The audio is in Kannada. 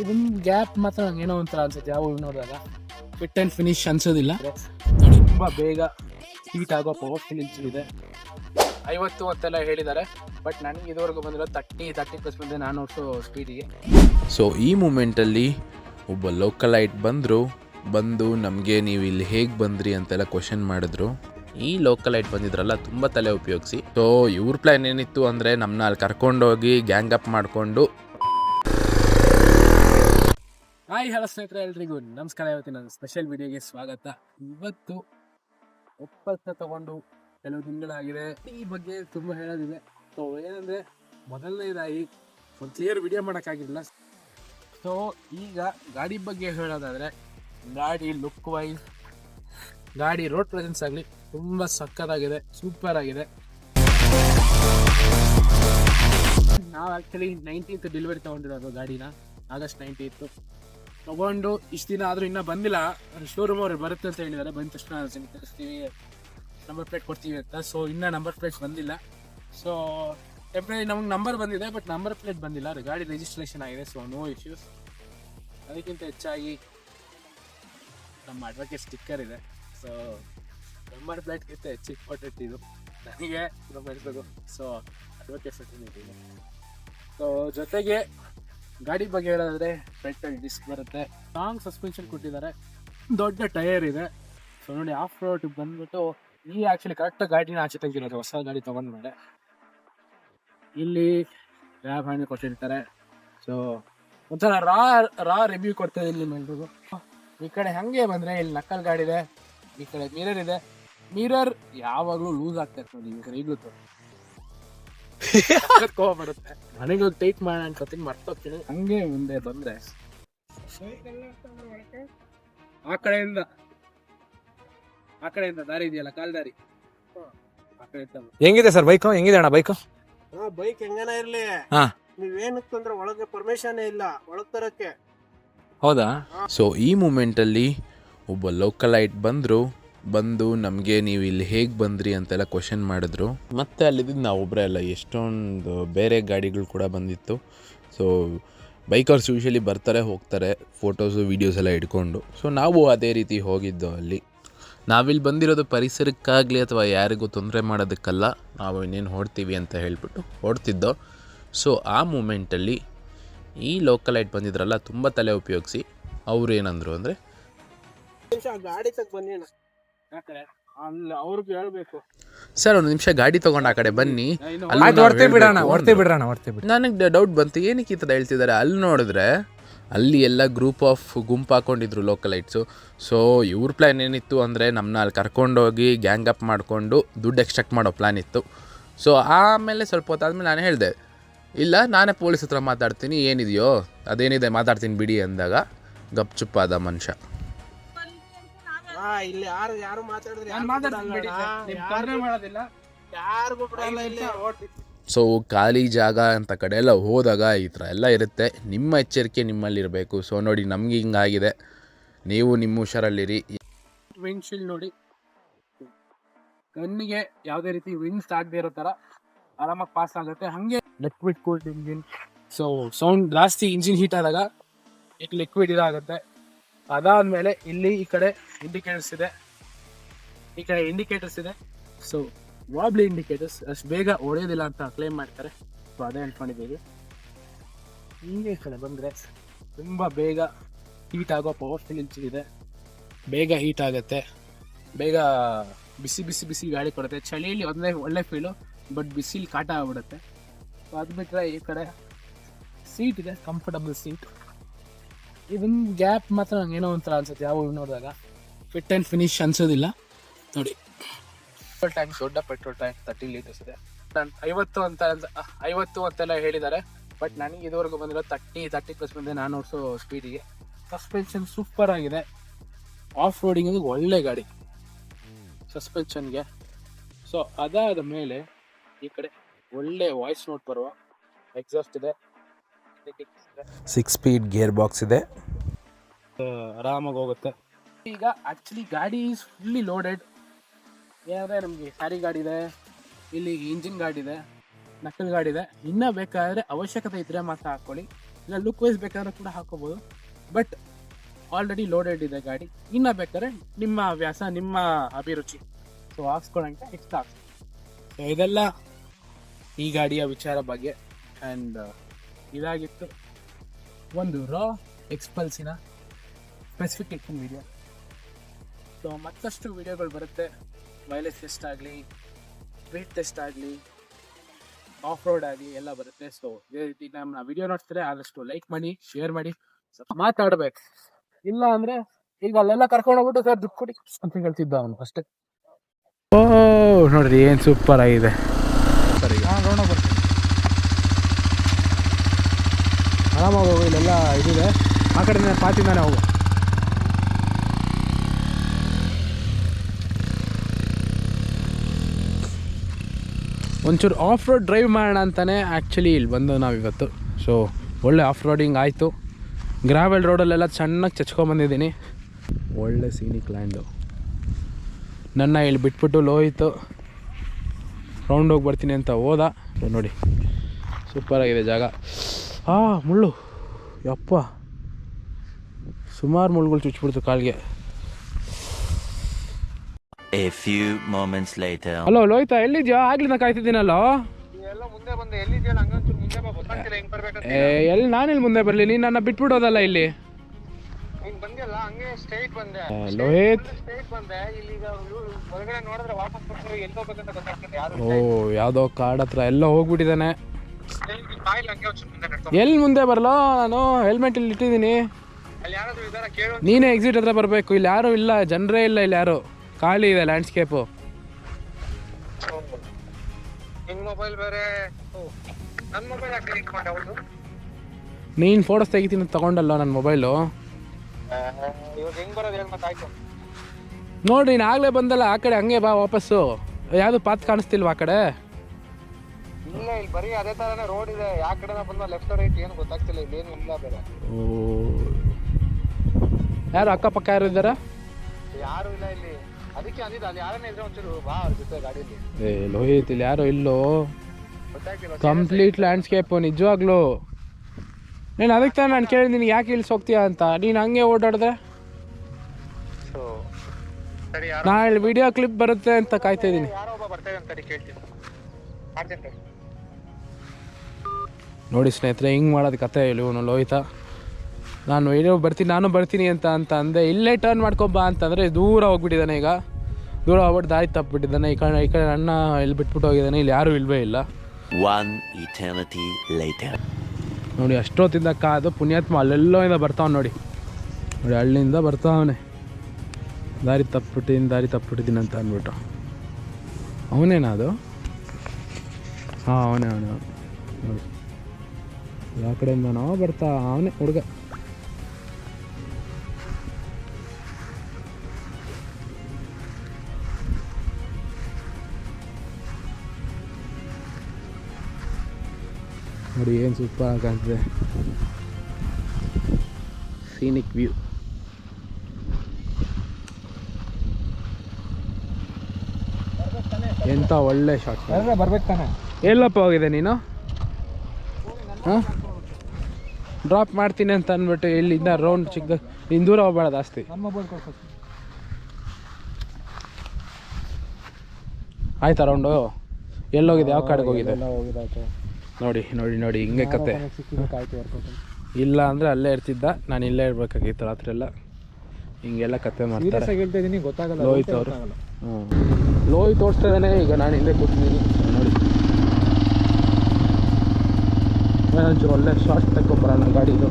ಇದೊಂದು ಗ್ಯಾಪ್ ಮಾತ್ರ ನಂಗೆ ಏನೋ ಒಂಥರ ಅನ್ಸುತ್ತೆ. ಯಾವ ನೋಡಿದಾಗ. ಫಿಟ್ ಆ್ಯಂಡ್ ಫಿನಿಶ್ ಅನ್ಸೋದಿಲ್ಲ. ನೋಡಿ ತುಂಬ ಬೇಗ ಹೀಟ್ ಆಗೋ ಪವರ್ಫುಲ್ ಫಿನಿಶ್ ಇದೆ ಐವತ್ತು ಅಂತೆಲ್ಲ ಹೇಳಿದ್ದಾರೆ. ಬಟ್ ನನಗೆ ಇದುವರೆಗೂ ಬಂದಿರೋ ತರ್ಟಿ ತರ್ಟಿ ಪ್ಲಸ್ ಬಂದೆ ನಾನು ಒಟ್ಟು ಸ್ಪೀಡಿಗೆ ಸೊ ಈ ಮೂಮೆಂಟಲ್ಲಿ ಒಬ್ಬ ಲೋಕಲ್ ಐಟ್ ಬಂದರು. ಬಂದು ನಮಗೆ ನೀವು ಇಲ್ಲಿ ಹೇಗೆ ಬಂದ್ರಿ ಅಂತೆಲ್ಲ ಕ್ವಶನ್ ಮಾಡಿದ್ರು. ಈ ಲೋಕಲ್ ಐಟ್ ಬಂದಿದ್ರಲ್ಲ ತುಂಬ ತಲೆ ಉಪಯೋಗಿಸಿ. ಸೊ ಇವ್ರ ಪ್ಲ್ಯಾನ್ ಏನಿತ್ತು ಅಂದರೆ ನಮ್ಮನ್ನ ಅಲ್ಲಿ ಕರ್ಕೊಂಡೋಗಿ ಗ್ಯಾಂಗ್ ಅಪ್ ಮಾಡಿಕೊಂಡು ಹಾಯ್ ಹಲೋ ಸ್ನೇಹಿತರೆ, ಎಲ್ರಿಗೂ ನಮಸ್ಕಾರ. ಇವತ್ತಿನ ಸ್ಪೆಷಲ್ ವಿಡಿಯೋಗೆ ಸ್ವಾಗತ. ಇವತ್ತು ಒಪ್ಪತ್ತ ತಗೊಂಡು ಕೆಲವು ತಿಂಗಳಾಗಿದೆ. ಈ ಬಗ್ಗೆ ತುಂಬ ಹೇಳೋದಿದೆ. ಸೊ ಏನಂದರೆ, ಮೊದಲನೇದಾಗಿ ಒಂದು ಕ್ಲಿಯರ್ ವಿಡಿಯೋ ಮಾಡೋಕ್ಕಾಗಿಲ್ಲ. ಸೊ ಈಗ ಗಾಡಿ ಬಗ್ಗೆ ಹೇಳೋದಾದರೆ, ಗಾಡಿ ಲುಕ್ ವೈಸ್ ಗಾಡಿ ರೋಡ್ ಪ್ರೆಸೆನ್ಸ್ ಆಗಲಿ ತುಂಬ ಸಕ್ಕತ್ತಾಗಿದೆ ಸೂಪರ್ ಆಗಿದೆ. ನಾವು ಆ್ಯಕ್ಚುಲಿ ನೈನ್ಟೀನ್ತ್ ಡೆಲಿವರಿ ತೊಗೊಂಡಿರೋದು ಗಾಡಿನ, ಆಗಸ್ಟ್ ನೈನ್ಟೀನ್ತು ತಗೊಂಡು ಇಷ್ಟು ದಿನ ಆದರೂ ಇನ್ನೂ ಬಂದಿಲ್ಲ ಶೋರೂಮ್ ಅವ್ರು ಬರುತ್ತೆ ಅಂತ ಹೇಳಿದ್ದಾರೆ ಬಂದ ತಕ್ಷಣ ನಿಮ್ಗೆ ತರಿಸ್ತೀವಿ ನಂಬರ್ ಪ್ಲೇಟ್ ಕೊಡ್ತೀವಿ ಅಂತ. ಸೊ ಇನ್ನೂ ನಂಬರ್ ಪ್ಲೇಟ್ ಬಂದಿಲ್ಲ. ಸೊ ಟೆಂಪ್ರರಿ ನಮ್ಗೆ ನಂಬರ್ ಬಂದಿದೆ ಬಟ್ ನಂಬರ್ ಪ್ಲೇಟ್ ಬಂದಿಲ್ಲ. ಅದು ಗಾಡಿ ರಿಜಿಸ್ಟ್ರೇಷನ್ ಆಗಿದೆ ಸೊ ನೋ ಇಶ್ಯೂಸ್ ಅದಕ್ಕಿಂತ ಹೆಚ್ಚಾಗಿ ನಮ್ಮ ಅಡ್ವೊಕೇಟ್ ಸ್ಟಿಕ್ಕರ್ ಇದೆ. ಸೊ ನಂಬರ್ ಪ್ಲೇಟ್ಗಿಂತ ಹೆಚ್ಚು ಇಂಪಾರ್ಟೆಂಟ್ ಇದು. ನನಗೆ ಸೊ ಅಡ್ವೊಕೇಟ್ ಸರ್ಟಿಫಿಕೇಟ್ ಇದೆ. ಸೊ ಜೊತೆಗೆ ಗಾಡಿ ಬಗ್ಗೆ ಹೇಳೋದಾದ್ರೆ ಫ್ರಂಟಲ್ ಡಿಸ್ಕ್ ಬರುತ್ತೆ. ಲಾಂಗ್ ಸಸ್ಪೆನ್ಷನ್ ಕೊಟ್ಟಿದ್ದಾರೆ. ದೊಡ್ಡ ಟೈರ್ ಇದೆ. ಸೊ ನೋಡಿ ಆಫ್ ರೋಡ್ ಬಂದ್ಬಿಟ್ಟು, ಈ ಆಕ್ಚುಲಿ ಕರೆಕ್ಟ್ ಗಾಡಿನ ಆಚೆ ತೆಗಿರೋದು ಹೊಸ ಗಾಡಿ ತಗೊಂಡ್ಮೇಲೆ ಇಲ್ಲಿ ರ್ಯಾಬ್ ಹ್ಯಾಂಡ್ ಕೊಟ್ಟಿರ್ತಾರೆ. ಸೊ ಒಂಥರ ರಾ ರಾ ರಿವ್ಯೂ ಕೊಡ್ತಾರೆ ಇಲ್ಲಿ ಎಲ್ರಿಗೂ. ಈ ಕಡೆ ಹಂಗೆ ಬಂದರೆ ಇಲ್ಲಿ ನಕ್ಕಲ್ ಗಾಡಿ ಇದೆ. ಈ ಕಡೆ ಮಿರರ್ ಇದೆ. ಮಿರರ್ ಯಾವಾಗಲೂ ಲೂಸ್ ಆಗ್ತಾ ಇರ್ತದೆ ಈ ಕಡೆ ಈಗಲೂ. ಕೋಪ ಬರುತ್ತೆ. ಮನೆಗೆ ಹೋಗಿ ಟೈಟ್ ಮಾಡೋಣ ಅನ್ಕೋತೀನಿ ಮರ್ತೋಗ್ತೀನಿ. ಹಂಗೆ ಮುಂದೆ ಬಂದ್ರೆ ಆ ಕಡೆಯಿಂದ. ಆ ಕಡೆಯಿಂದ ದಾರಿ ಇದೆಯಲ್ಲ ಕಾಲ್ ದಾರಿ. ಆ ಕಡೆ. ಹೆಂಗಿದೆ ಸರ್ ಬೈಕು ಹೆಂಗಿದೆ ಅಣ್ಣ ಬೈಕು ಬೈಕ್ ಹೆಂಗನ ಇರ್ಲಿ? ಹಾ. ನೀವೇನಕ್ಕೆ ಅಂದ್ರೆ ಒಳಗೆ ಪರ್ಮಿಷನ್ ಇಲ್ಲ ಒಳಗ್ ತರಕ್ಕೆ. ಹೌದಾ? ಸೊ ಈ ಮೂಮೆಂಟಲ್ಲಿ ಒಬ್ಬ ಲೋಕಲೈಟ್ ಬಂದರು. ಬಂದು ನಮಗೆ ನೀವು ಇಲ್ಲಿ ಹೇಗೆ ಬಂದ್ರಿ ಅಂತೆಲ್ಲ ಕ್ವಶನ್ ಮಾಡಿದ್ರು. ಮತ್ತೆ ಅಲ್ಲಿದ್ದು ನಾವು ಒಬ್ಬರೇ ಅಲ್ಲ, ಎಷ್ಟೊಂದು ಬೇರೆ ಗಾಡಿಗಳು ಕೂಡ ಬಂದಿತ್ತು. ಸೊ ಬೈಕರ್ಸ್ ಯೂಶಲಿ ಬರ್ತಾರೆ, ಹೋಗ್ತಾರೆ ಫೋಟೋಸು ವೀಡಿಯೋಸ್ ಎಲ್ಲ ಇಟ್ಕೊಂಡು. ಸೊ ನಾವು ಅದೇ ರೀತಿ ಹೋಗಿದ್ದು ಅಲ್ಲಿ. ನಾವಿಲ್ಲಿ ಬಂದಿರೋದು ಪರಿಸರಕ್ಕಾಗಲಿ ಅಥವಾ ಯಾರಿಗೂ ತೊಂದರೆ ಮಾಡೋದಕ್ಕಲ್ಲ, ನಾವು ಇನ್ನೇನು ಹೊಡ್ತೀವಿ ಅಂತ ಹೇಳ್ಬಿಟ್ಟು ಹೊಡ್ತಿದ್ದೋ ಸೊ ಆ ಮೂಮೆಂಟಲ್ಲಿ ಈ ಲೋಕಲ್ ಲೋಕಲೈಟ್ ಬಂದಿದ್ರಲ್ಲ, ತುಂಬ ತಲೆ ಉಪಯೋಗಿಸಿ. ಅವ್ರು ಏನಂದರು ಅಂದರೆ, ಗಾಡಿ ಅಲ್ಲಿ ಅವ್ರಿಗೆ ಹೇಳ್ಬೇಕು. ಸರ್ ಒಂದು ನಿಮಿಷ ಗಾಡಿ ತಗೊಂಡು ಆ ಕಡೆ ಬನ್ನಿ. ಅಲ್ಲಿ ಆಯ್ತು ನಾವು ಬಿಡೋಣ ಹೇಳ್ಬೇಕು. ನನಗೆ ಡೌಟ್ ಬಂತು. ಏನಕ್ಕೆ ಈ ಥರ ಹೇಳ್ತಿದ್ದಾರೆ? ಅಲ್ಲಿ ನೋಡಿದ್ರೆ ಅಲ್ಲಿ ಎಲ್ಲ ಗ್ರೂಪ್ ಆಫ್ ಗುಂಪು ಹಾಕೊಂಡಿದ್ರು ಲೋಕಲೈಟ್ಸು ಸೊ ಇವ್ರ ಪ್ಲ್ಯಾನ್ ಏನಿತ್ತು ಅಂದರೆ ನಮ್ಮನ್ನ ಅಲ್ಲಿ ಕರ್ಕೊಂಡೋಗಿ ಗ್ಯಾಂಗ್ ಅಪ್ ಮಾಡಿಕೊಂಡು ದುಡ್ಡು ಎಕ್ಸ್ಟ್ರಾಕ್ಟ್ ಮಾಡೋ ಪ್ಲ್ಯಾನ್ ಇತ್ತು. ಸೊ ಆಮೇಲೆ ಸ್ವಲ್ಪ ಹೊತ್ತಾದ್ಮೇಲೆ ನಾನು ಹೇಳಿದೆ. ಇಲ್ಲ ನಾನೇ ಪೊಲೀಸ್ ಹತ್ರ ಮಾತಾಡ್ತೀನಿ. ಏನಿದೆಯೋ ಅದೇನಿದೆ ಮಾತಾಡ್ತೀನಿ ಬಿಡಿ ಅಂದಾಗ ಗಪ್ಚುಪ್ಪಾದ ಮನುಷ್ಯ. ಇಲ್ಲಿ ಯಾರು ಯಾರು ಮಾತಾಡಿದ್ರೆ ನಾನು ಮಾತಾಡ್ತೀನಿ ಮಾಡೋದಿಲ್ಲ. ಯಾರಿಗೂ ಬಿಡಲ್ಲ ಇಲ್ಲಿ. ಸೊ ಖಾಲಿ ಜಾಗ ಅಂತ ಕಡೆ ಎಲ್ಲ ಹೋದಾಗ ಈ ಥರ ಎಲ್ಲ ಇರುತ್ತೆ. ನಿಮ್ಮ ಎಚ್ಚರಿಕೆ ನಿಮ್ಮಲ್ಲಿರಬೇಕು ಸೊ ನೋಡಿ ನಮ್ಗೆ ಹಿಂಗಾಗಿದೆ. ನೀವು ನಿಮ್ಮ ಹುಷಾರಲ್ಲಿರಿ. ವಿಂಡ್ಶೀಲ್ಡ್ ನೋಡಿ. ಕಣ್ಣಿಗೆ ಯಾವುದೇ ರೀತಿ ವಿಂಗ್ಸ್ ಆಗದೆ ಇರೋ ಥರ ಆರಾಮಾಗಿ ಪಾಸ್ ಆಗುತ್ತೆ. ಹಾಗೆ liquid cooled engine so sound ಜಾಸ್ತಿ ಇಂಜಿನ್ ಹೀಟ್ ಆದಾಗ ಈಗ ಲಿಕ್ವಿಡ್ ಇದಾಗುತ್ತೆ. ಅದಾದಮೇಲೆ ಇಲ್ಲಿ ಈ ಕಡೆ ಇಂಡಿಕೇಟರ್ಸ್ ಇದೆ. ಈ ಕಡೆ ಇಂಡಿಕೇಟರ್ಸ್ ಇದೆ. ಸೊ ವಾಬ್ಲಿ ಇಂಡಿಕೇಟರ್ಸ್ ಅಷ್ಟು ಬೇಗ ಹೊಡೆಯೋದಿಲ್ಲ ಅಂತ ಕ್ಲೇಮ್ ಮಾಡ್ತಾರೆ. ಸೊ ಅದೇ ಅನ್ಕೊಂಡಿದ್ದೀವಿ. ಹಿಂಗೆ ಕಡೆ ಬಂದರೆ ತುಂಬ ಬೇಗ ಹೀಟ್ ಆಗೋ ಪವರ್ ಇಂಜಿನ್ ಇದೆ. ಬೇಗ ಹೀಟ್ ಆಗುತ್ತೆ. ಬೇಗ ಬಿಸಿ ಬಿಸಿ ಬಿಸಿ ಗಾಳಿ ಕೊಡುತ್ತೆ. ಚಳಿಯಲ್ಲಿ ಒಂದೇ ಒಳ್ಳೆ ಫೀಲು ಬಟ್ ಬಿಸಿಲಿ ಕಾಟ ಆಗ್ಬಿಡುತ್ತೆ. ಸೊ ಅದು ಬಿಟ್ಟರೆ ಈ ಕಡೆ ಸೀಟ್ ಇದೆ ಕಂಫರ್ಟಬಲ್ ಸೀಟ್ ಇದೊಂದು ಗ್ಯಾಪ್ ಮಾತ್ರ ನಂಗೆ ಏನೋ ಒಂಥರ ಅನ್ಸುತ್ತೆ ಯಾವಾಗ ನೋಡಿದಾಗ. ಫಿಟ್ ಆ್ಯಂಡ್ ಫಿನಿಶ್ ಅನ್ಸೋದಿಲ್ಲ. ನೋಡಿ. ಪೆಟ್ರೋಲ್ ಟ್ಯಾಂಕ್ ದೊಡ್ಡ ಪೆಟ್ರೋಲ್ ಟ್ಯಾಂಕ್ ತರ್ಟಿ ಲೀಟರ್ಸ್ ಇದೆ. ನಾನು ಐವತ್ತು ಅಂತ ಐವತ್ತು ಅಂತೆಲ್ಲ ಹೇಳಿದ್ದಾರೆ. ಬಟ್ ನನಗೆ ಇದುವರೆಗೂ ಬಂದಿರೋ ತರ್ಟಿ ತರ್ಟಿ ಪ್ಲಸ್ ಬಂದೆ ನಾನು ಓಡಿಸೋ ಸ್ಪೀಡಿಗೆ ಸಸ್ಪೆನ್ಷನ್ ಸೂಪರ್ ಆಗಿದೆ. ಆಫ್ ರೋಡಿಂಗ್ ಒಳ್ಳೆ ಗಾಡಿ. ಸಸ್ಪೆನ್ಷನ್ಗೆ ಸೊ ಅದಾದ ಮೇಲೆ ಈ ಕಡೆ ಒಳ್ಳೆ ವಾಯ್ಸ್ ನೋಟ್ ಬರುವ ಎಕ್ಸಾಸ್ಟ್ ಇದೆ. ಸಿಕ್ಸ್ ಸ್ಪೀಡ್ ಗೇರ್ ಬಾಕ್ಸ್ ಇದೆ ಆರಾಮಾಗಿ ಹೋಗುತ್ತೆ. ಈಗ ಆಕ್ಚುಲಿ ಗಾಡಿ ಈಸ್ ಫುಲ್ಲಿ ಲೋಡೆಡ್ ಏನಂದರೆ ನಮಗೆ ಸ್ಯಾರಿ ಗಾಡಿ ಇದೆ, ಇಲ್ಲಿ ಇಂಜಿನ್ ಗಾಡಿ ಇದೆ ನಕಲ್ ಗಾಡಿ ಇದೆ. ಇನ್ನೂ ಬೇಕಾದರೆ ಅವಶ್ಯಕತೆ ಇದ್ರೆ ಮಾತ್ರ ಹಾಕ್ಕೊಳ್ಳಿ ಇಲ್ಲ ಲುಕ್ ವೈಸ್ ಬೇಕಾದ್ರೆ ಕೂಡ ಹಾಕೋಬೋದು. ಬಟ್ ಆಲ್ರೆಡಿ ಲೋಡೆಡ್ ಇದೆ ಗಾಡಿ. ಇನ್ನು ಬೇಕಾದ್ರೆ ನಿಮ್ಮ ವ್ಯಾಸ ನಿಮ್ಮ ಅಭಿರುಚಿ. ಸೊ ಹಾಕ್ಸ್ಕೊಳಂಗೆ ಎಕ್ಸ್ಟ್ರಾ ಸೊ ಇದೆಲ್ಲ ಈ ಗಾಡಿಯ ವಿಚಾರ ಬಗ್ಗೆ. ಆ್ಯಂಡ್ ಇದಾಗಿತ್ತು ಒಂದು ರಾ ಎಕ್ಸ್ಪಲ್ಸಿನ ಸ್ಪೆಸಿಫಿಕೇಷನ್ ವಿಡಿಯೋ ಸೊ ಮತ್ತಷ್ಟು ವಿಡಿಯೋಗಳು ಬರುತ್ತೆ. ಮೈಲೇಜ್ ಟೆಸ್ಟ್ ಆಗಲಿ ಸ್ಪೀಡ್ ಟೆಸ್ಟ್ ಆಗಲಿ ಆಫ್ ರೋಡ್ ಆಗಲಿ ಎಲ್ಲ ಬರುತ್ತೆ. ಸೊ ಇದೇ ರೀತಿ ನಮ್ಮ ವಿಡಿಯೋ ನೋಡ್ತಾರೆ ಆದಷ್ಟು ಲೈಕ್ ಮಾಡಿ ಶೇರ್ ಮಾಡಿ ಸ್ವಲ್ಪ ಮಾತಾಡ್ಬೇಕು. ಇಲ್ಲ ಅಂದ್ರೆ ಈಗ ಅಲ್ಲೆಲ್ಲ ಕರ್ಕೊಂಡು ಹೋಗ್ಬಿಟ್ಟು ಸರ್ ದುಡ್ಡು ಕೊಡಿ. ಅಂತ ಹೇಳ್ತಿದ್ದ ಅವನು ಅಷ್ಟೇ. ಓ ನೋಡ್ರಿ ಏನು ಸೂಪರ್ ಆಗಿದೆ. ಸರಿ ನೋಡೋಣ ಬರ್ತೀನಿ. ಆರಾಮಾಗಿ ಹೋಗು ಇಲ್ಲೆಲ್ಲ ಇದಿದೆ. ಆ ಕಡೆ ಮೇಲೆ ಹೋಗು. ಒಂಚೂರು ಆಫ್ ರೋಡ್ ಡ್ರೈವ್ ಮಾಡೋಣ ಅಂತಲೇ ಆ್ಯಕ್ಚುಲಿ ಇಲ್ಲಿ ಬಂದು ನಾವು ಇವತ್ತು ಸೊ ಒಳ್ಳೆ ಆಫ್ ರೋಡಿಂಗ್ ಆಯಿತು ಗ್ರಾವೆಲ್ ರೋಡಲ್ಲೆಲ್ಲ ಚೆನ್ನಾಗಿ ಚಚ್ಕೊಂಬಂದಿದ್ದೀನಿ ಒಳ್ಳೆ ಸೀನಿಕ್ ಲ್ಯಾಂಡು ನನ್ನ ಇಲ್ಲಿ ಬಿಟ್ಬಿಟ್ಟು ಲೋಹಿತು. ರೌಂಡ್ ಹೋಗಿ ಬರ್ತೀನಿ ಅಂತ ಹೋದ. ನೋಡಿ. ಸೂಪರಾಗಿದೆ ಜಾಗ. ಆ, ಮುಳ್ಳು. ಯಪ್ಪ. ಸುಮಾರು ಮುಳ್ಳುಗಳು ಚುಚ್ಬಿಡ್ತು ಕಾಲಿಗೆ. A few moments later. Hello Lohita ಎಲ್ಲಿದ್ಯಾ? ಆಗ್ಲಿಂದ ಕಾಯ್ತಿದ್ದೀನಲ್ಲೋ? ಏ ಎಲ್ಲಿ ನಾನೆಲ್ಲಿ ಮುಂದೆ ಬರಲಿ? ನೀನು ನನ್ನ ಬಿಟ್ಬಿಡೋದಲ್ಲ ಇಲ್ಲಿ. ಹಿಂಗ್ ಬಂದಿಲ್ಲ ಹಂಗೆ ಸ್ಟ್ರೈಟ್ ಬಂದೆ. ಆ, ಲೋಹಿತ್. ಸ್ಟ್ರೈಟ್ ಬಂದೆ. ಇಲ್ಲಿಗ ಹೊರಗಡೆ ನೋಡಿದ್ರೆ ವಾಪಸ್ ಬರ್ತಾರೆ ಎಲ್ಲಿ ಹೋಗ್ಬೇಕಂತ ಗೊತ್ತಾಗ್ತಿಲ್ಲ ಯಾರು ಓ ಯಾವುದೋ ಕಾರ್ಡ್ ಹತ್ರ ಎಲ್ಲ ಹೋಗ್ಬಿಟ್ಟಿದ್ದಾನೆ. ಎಲ್ಲಿ ಮುಂದೆ ಬರಲೋ ನಾನು? ಹೆಲ್ಮೆಟ್ ಇಲ್ಲಿ ಇಟ್ಟಿದ್ದೀನಿ. ಅಲ್ಲಿ ಯಾರಾದ್ರೂ ಇದಾರ ಕೇಳು ನೀನೇ ಎಕ್ಸಿಟ್ ಹತ್ರ ಬರಬೇಕು. ಇಲ್ಲಿ ಯಾರೂ ಇಲ್ಲ ಜನರೇ ಇಲ್ಲ ಇಲ್ಲಿ ಯಾರು. ಖಾಲಿ ಇದೆ ಲ್ಯಾಂಡ್ಸ್ಕೇಪು ನಿನ್ ಮೊಬೈಲ್ ಬೇರೆ ನನ್ನ ಮೊಬೈಲ್ ಯಾಕೆ ಇಟ್ಕೊಂಡೆ ಹೌದು. ನೀನು ಫೋಟೋಸ್ ತೆಗಿತೀನಿ ತಗೊಂಡಲ್ಲ ನನ್ನ ಮೊಬೈಲು ಇವಾಗ ಹೆಂಗ್ ಬರೋದು ಹೇಳಿ ಮತ್ತಾಯ್ತು ನೋಡಿ ನೀನು ಆಗಲೇ ಬಂದಲ್ಲ ಆ ಕಡೆ ಹಂಗೆ ಬಾ ವಾಪಸ್ಸು. ಯಾವುದು ಪಾತ್ ಕಾಣಿಸ್ತಿಲ್ವಾ ಆ ಕಡೆ? ಇಲ್ಲ ಇಲ್ಲಿ ಬರೀ ಅದೇ ತರನೇ ರೋಡ್ ಇದೆ. ಯಾ ಕಡೆ ಬಂದ ಲೆಫ್ಟ್ ರೈಟ್ ಏನು ಗೊತ್ತಾಗ್ತಿಲ್ಲ ಇಲ್ಲಿ ಏನು ಇಲ್ಲ ಬೇರೆ. ಓ ಯಾರು ಅಕ್ಕಪಕ್ಕ ಯಾರು ಇದ್ದಾರಾ? ಯಾರು ಇಲ್ಲ ಇಲ್ಲಿ. ಅದಕ್ಕೆ ಅಂದಿದ್ದು ಅಲ್ಲಿ ಯಾರನ್ನ ಇದ್ರೆ ಒಂಚೂರು ಬಾ ಅವ್ರ ಜೊತೆ ಗಾಡಿಯಲ್ಲಿ. ಏ ಲೋಹಿತ್ ಇಲ್ಲಿ ಯಾರೋ ಇಲ್ಲೋ? ಗೊತ್ತಾಗ್ತಿಲ್ಲ ಕಂಪ್ಲೀಟ್ ಲ್ಯಾಂಡ್ಸ್ಕೇಪ್ ನಿಜವಾಗ್ಲೂ. ನೀನು ಅದಕ್ಕೆ ತಾನೆ ನಾನು ಕೇಳಿ ನಿನಗೆ ಯಾಕೆ ಇಲ್ಲಿ ಹೋಗ್ತೀಯಾ ಅಂತ? ನೀನು ಹಂಗೆ ಓಡಾಡಿದ್ರೆ? ಸೊ ಸರಿ ಯಾರೋ ನಾಳೆ ವಿಡಿಯೋ ಕ್ಲಿಪ್ ಬರುತ್ತೆ ಅಂತ ಕಾಯ್ತಾ ಇದ್ದೀನಿ. ಯಾರೋ ಒಬ್ಬ ಬರ್ತಾರೆ ಅಂತ ಕೇಳ್ತೀನಿ. ಮಾಡ್ತೀನಿ ನೋಡಿ ಸ್ನೇಹಿತರೆ ಹಿಂಗೆ ಮಾಡೋದು ಕತೆ ಹೇಳಿ ಇವನು ಲೋಹಿತ. ನಾನು ಏನೋ ಬರ್ತೀನಿ ನಾನು ಬರ್ತೀನಿ ಅಂತ ಅಂತ ಅಂದೆ ಇಲ್ಲೇ ಟರ್ನ್ ಮಾಡ್ಕೊಬಾ ಅಂತಂದರೆ ದೂರ ಹೋಗ್ಬಿಟ್ಟಿದ್ದಾನೆ ಈಗ. ದೂರ ಹೋಗ್ಬಿಟ್ಟು ದಾರಿ ತಪ್ಪಿಬಿಟ್ಟಿದ್ದಾನೆ. ಈ ಕಡೆ ಈ ಕಡೆ ಅಣ್ಣ ಇಲ್ಲಿ ಬಿಟ್ಬಿಟ್ಟು ಹೋಗಿದ್ದಾನೆ ಇಲ್ಲಿ ಯಾರೂ ಇಲ್ವೇ ಇಲ್ಲ. ನೋಡಿ ಅಷ್ಟೊತ್ತಿಂದ ಕಾದು ಪುಣ್ಯಾತ್ಮ ಅಲ್ಲೆಲ್ಲೋ ಇಂದ ಬರ್ತಾವ್ ನೋಡಿ. ನೋಡಿ ಹಳ್ಳಿಯಿಂದ ಬರ್ತಾವನೆ. ದಾರಿ ತಪ್ಪಿಟ್ಟಿದ್ದೀನಿ ದಾರಿ ತಪ್ಪಿಟ್ಟಿದ್ದೀನಿ ಅಂತ ಅಂದ್ಬಿಟ್ಟು. ಅವನೇನಾ ಅದು? ಹಾಂ ಅವನೇ ಅವನೇ ಅವನು. ನೋಡಿ. ಯಾವ ಕಡೆಯಿಂದ ನಾವು ಬರ್ತಾ ಅವನೇ ಹುಡುಗ. ನೋಡಿ ಏನು ಸೂಪರ್ ಆಗಿ ಕಾಣ್ತಿದೆ. ಸೀನಿಕ್ ವ್ಯೂ ಎಂಥ ಒಳ್ಳೆ ಶಾಟ್ ಬರ್ಬೇಕು ತಾನೆ. ಎಲ್ಲಪ್ಪ ಹೋಗಿದೆ ನೀನು? ಹಾಂ? ಡ್ರಾಪ್ ಮಾಡ್ತೀನಿ ಅಂತ ಅಂದ್ಬಿಟ್ಟು ಇಲ್ಲಿಂದ ರೌಂಡ್ ಚಿಕ್ಕ ಇನ್ನು ದೂರ ಹೋಗ್ಬೇಡ ಜಾಸ್ತಿ. ಆಯ್ತಾ ರೌಂಡು ಎಲ್ಲೋಗಿದೆ ಯಾವ ಕಾಡಿಗೆ ಹೋಗಿದೆ ನೋಡಿ ನೋಡಿ ನೋಡಿ ಹಿಂಗೆ ಕತೆ. ಇಲ್ಲ ಅಂದರೆ ಅಲ್ಲೇ ಇರ್ತಿದ್ದ ನಾನು ಇಲ್ಲೇ ಇರ್ಬೇಕಾಗಿತ್ತು ರಾತ್ರಿ ಎಲ್ಲ. ಹಿಂಗೆಲ್ಲ ಕತೆ ಮಾಡ್ತಾರೆ. ಲೋಹಿತ್ ಅವರು. ಹ್ಞೂ ಲೋಹಿತ್ ತೋರಿಸ್ತಾ ಇದ್ದಾನೆ ಈಗ ನಾನು ಹಿಂದೆ ಕೂತಿದ್ದೀನಿ ನೋಡಿ. ಒಂಚೂರು ಒಳ್ಳೆ ಶಾರ್ಟ್ ತಗೊಬರೋಣ ಗಾಡಿದು.